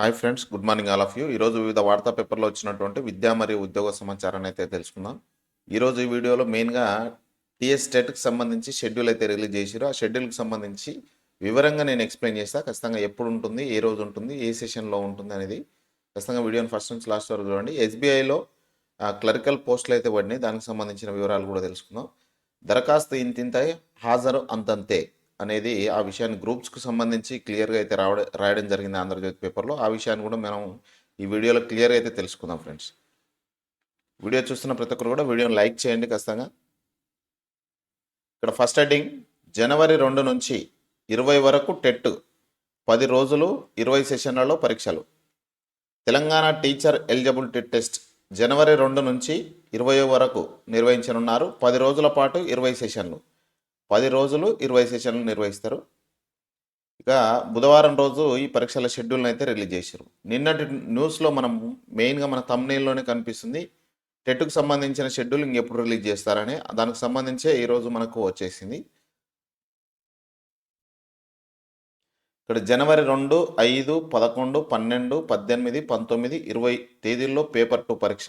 Hi friends good morning all of you. ఈరోజు వివిధ వార్తా పేపర్లో వచ్చినటువంటి విద్యా మరియు ఉద్యోగ సమాచారాన్ని అయితే తెలుసుకుందాం. ఈరోజు ఈ వీడియోలో మెయిన్గా టీఎస్ స్టేట్కి సంబంధించి షెడ్యూల్ అయితే రిలీజ్ చేసారు ఆ షెడ్యూల్కి సంబంధించి వివరంగా నేను ఎక్స్ప్లెయిన్ చేస్తా. ఖచ్చితంగా ఎప్పుడు ఉంటుంది ఏ రోజు ఉంటుంది ఏ సెషన్లో ఉంటుంది అనేది ఖచ్చితంగా వీడియోని ఫస్ట్ నుంచి లాస్ట్ వరకు చూడండి. ఎస్బీఐలో క్లరికల్ పోస్టులు అయితే పడినాయి. దానికి సంబంధించిన వివరాలు కూడా తెలుసుకుందాం. దరఖాస్తు ఇంతింతాయి హాజరు అంతంతే. అనేది ఆ విషయాన్ని గ్రూప్స్కి సంబంధించి క్లియర్గా అయితే రావడం రాయడం జరిగింది ఆంధ్రజ్యోతి పేపర్లో. ఆ విషయాన్ని కూడా మనం ఈ వీడియోలో క్లియర్గా అయితే తెలుసుకుందాం ఫ్రెండ్స్. వీడియో చూస్తున్న ప్రతి ఒక్కరు కూడా వీడియోని లైక్ చేయండి ఖచ్చితంగా. ఇక్కడ ఫస్ట్ హెడ్డింగ్ జనవరి రెండు నుంచి ఇరవై వరకు టెట్ పది రోజులు ఇరవై సెషన్లలో పరీక్షలు. Telangana teacher eligible TET test జనవరి రెండు నుంచి ఇరవై వరకు నిర్వహించనున్నారు. పది రోజుల పాటు ఇరవై సెషన్లు. పది రోజులు ఇరవై సెషన్లు నిర్వహిస్తారు. ఇక బుధవారం రోజు ఈ పరీక్షల షెడ్యూల్ని అయితే రిలీజ్ చేశారు. నిన్నటి న్యూస్లో మనం మెయిన్గా మన తమ్నేల్లోనే కనిపిస్తుంది. టెట్కు సంబంధించిన షెడ్యూల్ ఇంకెప్పుడు రిలీజ్ చేస్తారని దానికి సంబంధించే ఈరోజు మనకు వచ్చేసింది. ఇక్కడ జనవరి రెండు ఐదు పదకొండు పన్నెండు పద్దెనిమిది పంతొమ్మిది ఇరవై తేదీల్లో పేపర్ టూ పరీక్ష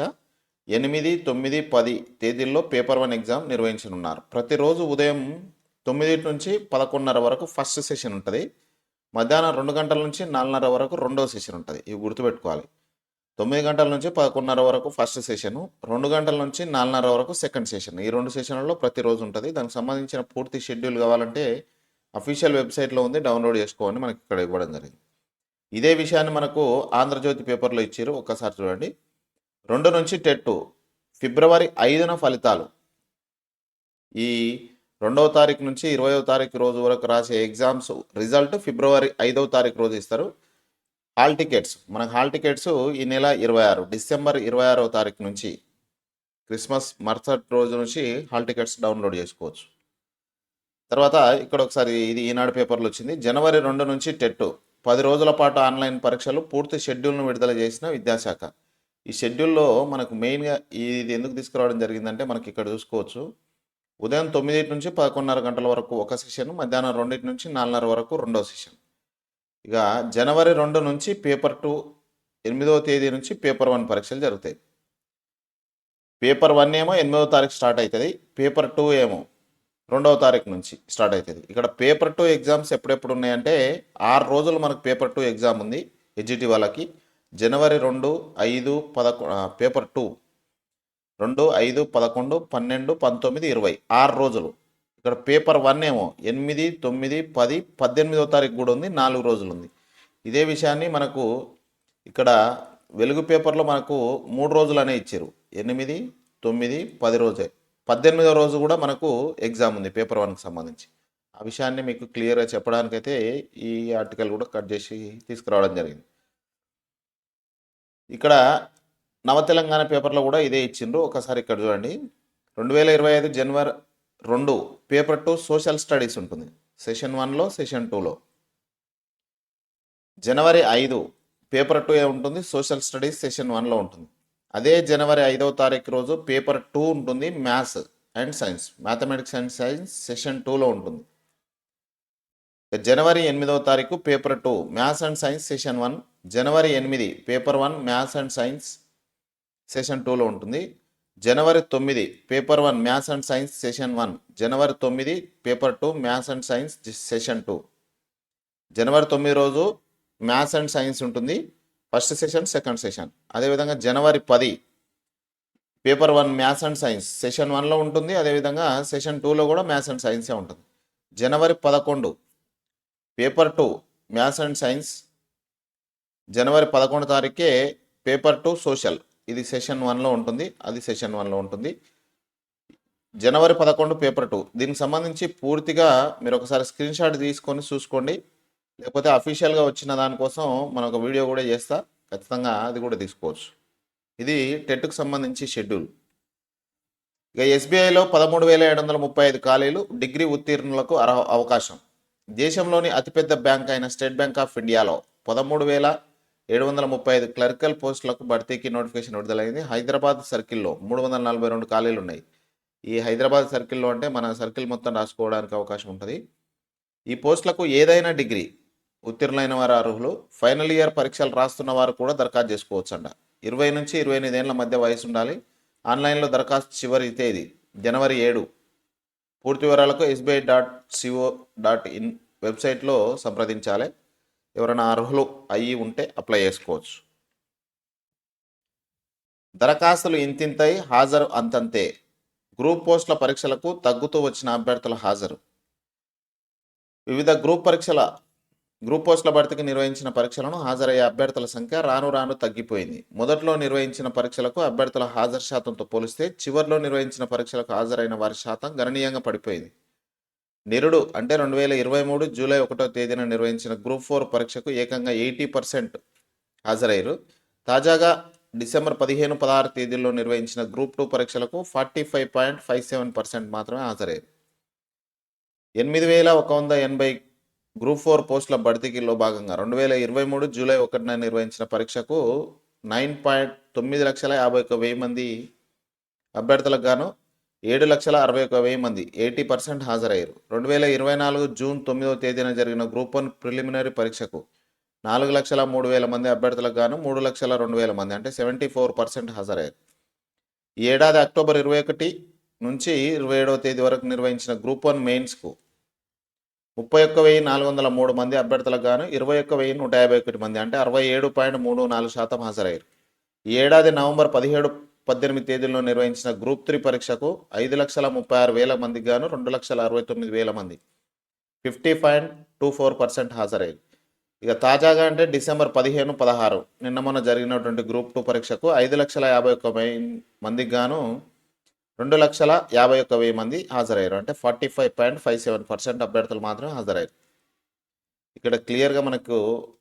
ఎనిమిది తొమ్మిది పది తేదీల్లో పేపర్ వన్ ఎగ్జామ్ నిర్వహించనున్నారు. ప్రతిరోజు ఉదయం తొమ్మిది నుంచి పదకొండున్నర వరకు ఫస్ట్ సెషన్ ఉంటుంది. మధ్యాహ్నం రెండు గంటల నుంచి నాలుగున్నర వరకు రెండవ సెషన్ ఉంటుంది. ఇవి గుర్తుపెట్టుకోవాలి. తొమ్మిది గంటల నుంచి పదకొండున్నర వరకు ఫస్ట్ సెషను రెండు గంటల నుంచి నాలుగున్నర వరకు సెకండ్ సెషన్ ఈ రెండు సెషన్లలో ప్రతిరోజు ఉంటుంది. దానికి సంబంధించిన పూర్తి షెడ్యూల్ కావాలంటే అఫీషియల్ వెబ్సైట్లో ఉంది. డౌన్లోడ్ చేసుకోవాలని మనకి ఇక్కడ ఇవ్వడం జరిగింది. ఇదే విషయాన్ని మనకు ఆంధ్రజ్యోతి పేపర్లో ఇచ్చారు. ఒక్కసారి చూడండి. రెండు నుంచి టెట్టు. ఫిబ్రవరి ఐదున ఫలితాలు. ఈ రెండవ తారీఖు నుంచి ఇరవయో తారీఖు రోజు వరకు రాసే ఎగ్జామ్స్ రిజల్ట్ ఫిబ్రవరి ఐదవ తారీఖు రోజు ఇస్తారు. హాల్ టికెట్స్ మనకు హాల్ టికెట్స్ ఈ నెల ఇరవై ఆరు డిసెంబర్ ఇరవై ఆరవ తారీఖు నుంచి క్రిస్మస్ మరుసటి రోజు నుంచి హాల్ టికెట్స్ డౌన్లోడ్ చేసుకోవచ్చు. తర్వాత ఇక్కడ ఒకసారి ఇది ఈనాడు పేపర్లో వచ్చింది. జనవరి రెండు నుంచి టెట్ పది రోజుల పాటు ఆన్లైన్ పరీక్షలు పూర్తి షెడ్యూల్ను విడుదల చేసిన విద్యాశాఖ. ఈ షెడ్యూల్లో మనకు మెయిన్గా ఇది ఎందుకు తీసుకురావడం జరిగిందంటే మనకి ఇక్కడ చూసుకోవచ్చు. ఉదయం తొమ్మిది నుంచి పదకొండున్నర గంటల వరకు ఒక సెషన్ మధ్యాహ్నం రెండింటి నుంచి నాలుగున్నర వరకు రెండో సెషన్ ఇక జనవరి రెండు నుంచి పేపర్ టూ ఎనిమిదవ తేదీ నుంచి పేపర్ వన్ పరీక్షలు జరుగుతాయి. పేపర్ వన్ ఏమో ఎనిమిదవ తారీఖు స్టార్ట్ అవుతుంది పేపర్ టూ ఏమో రెండవ తారీఖు నుంచి స్టార్ట్ అవుతుంది ఇక్కడ పేపర్ టూ ఎగ్జామ్స్ ఎప్పుడెప్పుడు ఉన్నాయంటే ఆరు రోజులు మనకు పేపర్ టూ ఎగ్జామ్ ఉంది హెచ్జిటి వాళ్ళకి. జనవరి రెండు ఐదు పదకొ పేపర్ టూ రెండు ఐదు పదకొండు పన్నెండు పంతొమ్మిది ఇరవై. ఆరు రోజులు. ఇక్కడ పేపర్ వన్ ఏమో. ఎనిమిది తొమ్మిది పది పద్దెనిమిదో తారీఖు కూడా ఉంది నాలుగు రోజులు ఉంది. ఇదే విషయాన్ని మనకు ఇక్కడ వెలుగు పేపర్లో మనకు మూడు రోజులు అనే ఇచ్చారు. ఎనిమిది తొమ్మిది పది రోజే. పద్దెనిమిదో రోజు కూడా మనకు ఎగ్జామ్ ఉంది పేపర్ వన్కి సంబంధించి. ఆ విషయాన్ని మీకు క్లియర్గా చెప్పడానికైతే ఈ ఆర్టికల్ కూడా కట్ చేసి తీసుకురావడం జరిగింది. ఇక్కడ నవ తెలంగాణ పేపర్లో కూడా ఇదే ఇచ్చిండ్రు. ఒకసారి ఇక్కడ చూడండి. రెండు వేల ఇరవై ఐదు జనవరి రెండు పేపర్ టూ సోషల్ స్టడీస్ ఉంటుంది. సెషన్ వన్లో సెషన్ టూలో జనవరి ఐదు పేపర్ టూ ఏ ఉంటుంది? సోషల్ స్టడీస్ సెషన్ వన్లో ఉంటుంది. అదే జనవరి ఐదవ తారీఖు రోజు పేపర్ టూ ఉంటుంది maths and science. Mathematics and science session టూలో ఉంటుంది. జనవరి ఎనిమిదవ తారీఖు paper two maths and science session one. జనవరి ఎనిమిది paper one maths and science session టూలో ఉంటుంది. జనవరి తొమ్మిది paper one maths and science session one. జనవరి తొమ్మిది paper two maths and science session two. జనవరి తొమ్మిది రోజు మ్యాథ్స్ అండ్ సైన్స్ ఉంటుంది. First session second session. అదేవిధంగా జనవరి పది paper one maths and science session వన్లో ఉంటుంది. అదేవిధంగా సెషన్ టూలో కూడా మ్యాథ్స్ అండ్ సైన్సే ఉంటుంది. జనవరి పదకొండు paper two maths and science. జనవరి పదకొండు తారీఖే పేపర్ టూ సోషల్. ఇది సెషన్ వన్లో ఉంటుంది అది సెషన్ వన్లో ఉంటుంది. జనవరి పదకొండు పేపర్ టూ. దీనికి సంబంధించి పూర్తిగా మీరు ఒకసారి స్క్రీన్ షాట్ తీసుకొని చూసుకోండి. లేకపోతే అఫీషియల్గా వచ్చిన దానికోసం మనం ఒక వీడియో కూడా చేస్తా. ఖచ్చితంగా అది కూడా తీసుకోవచ్చు. ఇది టెట్కు సంబంధించి షెడ్యూల్. ఇక ఎస్బీఐలో పదమూడు వేల ఏడు వందల ముప్పై ఐదు ఖాళీలు డిగ్రీ ఉత్తీర్ణులకు అర్హ అవకాశం. దేశంలోని అతిపెద్ద బ్యాంక్ అయిన స్టేట్ బ్యాంక్ ఆఫ్ ఇండియాలో పదమూడు వేల ఏడు వందల ముప్పై ఐదు క్లరికల్ పోస్టులకు భర్తీకి నోటిఫికేషన్ విడుదలైంది. హైదరాబాద్ సర్కిల్లో మూడు వందల నలభై రెండు ఖాళీలు ఉన్నాయి. ఈ హైదరాబాద్ సర్కిల్లో అంటే మన సర్కిల్ మొత్తం రాసుకోవడానికి అవకాశం ఉంటుంది. ఈ పోస్టులకు ఏదైనా డిగ్రీ ఉత్తీర్ణులైన వారు అర్హులు ఫైనల్ ఇయర్ పరీక్షలు రాస్తున్న వారు కూడా దరఖాస్తు చేసుకోవచ్చు అంట ఇరవై నుంచి ఇరవై ఎనిమిది ఏళ్ళ మధ్య వయసు ఉండాలి. ఆన్లైన్లో దరఖాస్తు చివరి తేదీ జనవరి ఏడు. పూర్తి వివరాలకు SBI dot co dot in వెబ్సైట్లో సంప్రదించాలి. ఎవరైనా అర్హులు అయ్యి ఉంటే అప్లై చేసుకోవచ్చు. దరఖాస్తులు ఇంతింతై హాజరు అంతంతే. గ్రూప్ పోస్టుల పరీక్షలకు తగ్గుతూ వచ్చిన అభ్యర్థుల హాజరు. వివిధ గ్రూప్ పరీక్షల గ్రూప్ పోస్టుల భర్తీకి నిర్వహించిన పరీక్షలను హాజరయ్యే అభ్యర్థుల సంఖ్య రాను రాను తగ్గిపోయింది. మొదట్లో నిర్వహించిన పరీక్షలకు అభ్యర్థుల హాజరు శాతంతో పోలిస్తే చివరిలో నిర్వహించిన పరీక్షలకు హాజరైన వారి శాతం గణనీయంగా పడిపోయింది. నిరుడు అంటే రెండు వేల ఇరవై మూడు జూలై ఒకటో తేదీన నిర్వహించిన గ్రూప్ ఫోర్ పరీక్షకు ఏకంగా ఎయిటీ పర్సెంట్ హాజరయ్యారు. తాజాగా డిసెంబర్ పదిహేను పదహారు తేదీల్లో నిర్వహించిన గ్రూప్ టూ పరీక్షలకు forty five point five seven percent మాత్రమే హాజరయ్యారు. ఎనిమిది వేల ఒక వంద ఎనభై గ్రూప్ ఫోర్ పోస్టుల భర్తీకిలో భాగంగా రెండు వేల ఇరవై మూడు జూలై ఒకటిన నిర్వహించిన పరీక్షకు నైన్ పాయింట్ తొమ్మిది లక్షల యాభై ఒక వెయ్యి మంది అభ్యర్థులకు గాను ఏడు లక్షల అరవై ఒక వెయ్యి మంది ఎయిటీ పర్సెంట్ హాజరయ్యారు. రెండు వేల ఇరవై నాలుగు జూన్ తొమ్మిదవ తేదీన జరిగిన గ్రూప్ వన్ ప్రిలిమినరీ పరీక్షకు నాలుగు లక్షల మూడు వేల మంది అభ్యర్థులకు గాను మూడు లక్షల రెండు వేల మంది అంటే సెవెంటీ ఫోర్ పర్సెంట్ హాజరయ్యారు. ఈ ఏడాది అక్టోబర్ ఇరవై ఒకటి నుంచి ఇరవై ఏడవ తేదీ వరకు నిర్వహించిన గ్రూప్ వన్ మెయిన్స్కు ముప్పై ఒక్క వెయ్యి నాలుగు వందల మూడు మంది అభ్యర్థులకు గాను ఇరవై ఒక్క వెయ్యి నూట యాభై ఒకటి మంది అంటే అరవై ఏడు పాయింట్ మూడు నాలుగు శాతం హాజరయ్యారు. ఈ ఏడాది నవంబర్ పదిహేడు పద్దెనిమిది తేదీల్లో నిర్వహించిన గ్రూప్ త్రీ పరీక్షకు ఐదు లక్షల ముప్పై ఆరు వేల మందికి గాను రెండు లక్షల అరవై తొమ్మిది వేల మంది. Fifty point two four percent హాజరయ్యారు. ఇక తాజాగా అంటే డిసెంబర్ పదిహేను పదహారు నిన్న మొన్న జరిగినటువంటి గ్రూప్ టూ పరీక్షకు ఐదు లక్షల యాభై ఒక్క వెయ్యి మందికి గాను రెండు లక్షల యాభై ఒక్క వెయ్యి మంది హాజరయ్యారు. అంటే forty five point five seven percent అభ్యర్థులు మాత్రమే హాజరయ్యారు. ఇక్కడ క్లియర్గా మనకు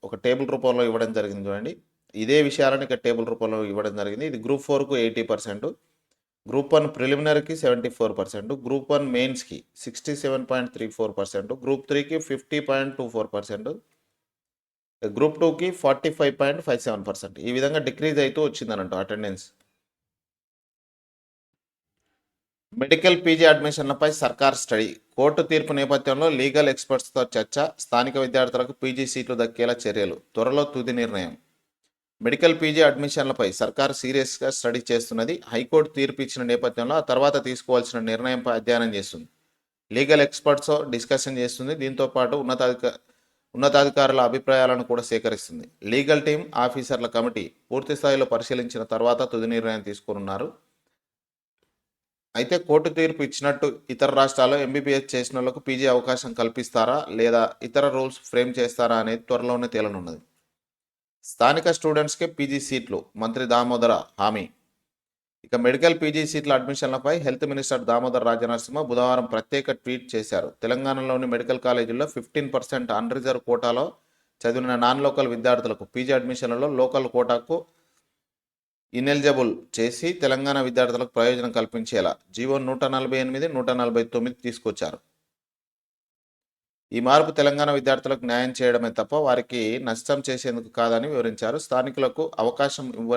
ఒక టేబుల్ రూపంలో ఇవ్వడం జరిగింది చూడండి. ఇదే విషయాలను ఇక్కడ టేబుల్ రూపంలో ఇవ్వడం జరిగింది. ఇది గ్రూప్ ఫోర్కు eighty percent. Group one ప్రిలిమినరీకి seventy four percent. Group one మెయిన్స్కి sixty seven point three four percent. Group త్రీకి fifty point two four percent. Group టూకి forty five point five seven percent. ఈ విధంగా డిక్రీజ్ అవుతూ వచ్చిందనంట అటెండెన్స్. మెడికల్ పీజీ అడ్మిషన్లపై సర్కార్ study. Court తీర్పు నేపథ్యంలో లీగల్ ఎక్స్పర్ట్స్తో చర్చ. స్థానిక విద్యార్థులకు పీజీ సీట్లు దక్కేలా చర్యలు. త్వరలో తుది నిర్ణయం. మెడికల్ పీజీ అడ్మిషన్లపై సర్కార్ సీరియస్గా స్టడీ చేస్తున్నది. హైకోర్టు తీర్పు ఇచ్చిన నేపథ్యంలో ఆ తర్వాత తీసుకోవాల్సిన నిర్ణయంపై అధ్యయనం చేస్తుంది. లీగల్ ఎక్స్పర్ట్స్తో డిస్కషన్ చేస్తుంది. దీంతో పాటు ఉన్నతాధిక ఉన్నతాధికారుల అభిప్రాయాలను కూడా సేకరిస్తుంది. లీగల్ టీం ఆఫీసర్ల కమిటీ పూర్తి స్థాయిలో పరిశీలించిన తర్వాత తుది నిర్ణయం తీసుకోనున్నారు. అయితే కోర్టు తీర్పు ఇచ్చినట్టు ఇతర రాష్ట్రాల్లో ఎంబీబీఎస్ చేసిన వాళ్ళకు పీజీ అవకాశం కల్పిస్తారా? లేదా ఇతర రూల్స్ ఫ్రేమ్ చేస్తారా అనేది త్వరలోనే తేలనున్నది. స్థానిక స్టూడెంట్స్కే పీజీ సీట్లు. మంత్రి దామోదర హామీ. ఇక మెడికల్ పీజీ సీట్ల అడ్మిషన్లపై హెల్త్ మినిస్టర్ దామోదర్ రాజనరసింహ బుధవారం ప్రత్యేక ట్వీట్ చేశారు. తెలంగాణలోని మెడికల్ కాలేజీల్లో ఫిఫ్టీన్ పర్సెంట్ అన్ రిజర్వ్ కోటాలో చదివిన నాన్ లోకల్ విద్యార్థులకు పీజీ అడ్మిషన్లలో లోకల్ కోటాకు ఇనెలిజిబుల్ చేసి తెలంగాణ విద్యార్థులకు ప్రయోజనం కల్పించేలా జీవో నూట నలభై ఎనిమిది నూట నలభై తొమ్మిది తీసుకొచ్చారు. ఈ మార్పు తెలంగాణ విద్యార్థులకు న్యాయం చేయడమే తప్ప వారికి నష్టం చేసేందుకు కాదని వివరించారు. స్థానికులకు అవకాశం ఇవ్వ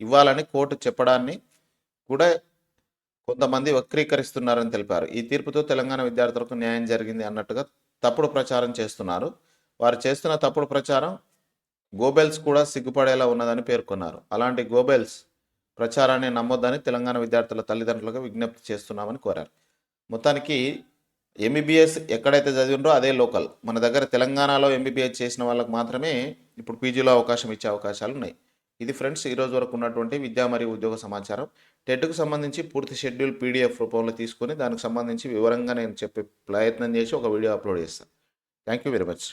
ఇవ్వాలని కోర్టు చెప్పడాన్ని కూడా కొంతమంది వక్రీకరిస్తున్నారని తెలిపారు. ఈ తీర్పుతో తెలంగాణ విద్యార్థులకు న్యాయం జరిగింది అన్నట్టుగా తప్పుడు ప్రచారం చేస్తున్నారు. వారు చేస్తున్న తప్పుడు ప్రచారం గోబెల్స్ కూడా సిగ్గుపడేలా ఉన్నదని పేర్కొన్నారు. అలాంటి గోబెల్స్ ప్రచారాన్ని నమ్మొద్దని తెలంగాణ విద్యార్థుల తల్లిదండ్రులకు విజ్ఞప్తి చేస్తున్నామని కోరారు. మొత్తానికి ఎంబీబీఎస్ ఎక్కడైతే చదివిండ్రో అదే లోకల్. మన దగ్గర తెలంగాణలో ఎంబీబీఎస్ చేసిన వాళ్ళకి మాత్రమే ఇప్పుడు పీజీలో అవకాశం ఇచ్చే అవకాశాలు ఉన్నాయి. ఇది ఫ్రెండ్స్ ఈరోజు వరకు ఉన్నటువంటి విద్యా మరియు ఉద్యోగ సమాచారం. టెట్కు సంబంధించి పూర్తి షెడ్యూల్ పీడిఎఫ్ రూపంలో తీసుకొని దానికి సంబంధించి వివరంగా నేను చెప్పే ప్రయత్నం చేసి ఒక వీడియో అప్లోడ్ చేస్తాను థ్యాంక్ యూ వెరీ మచ్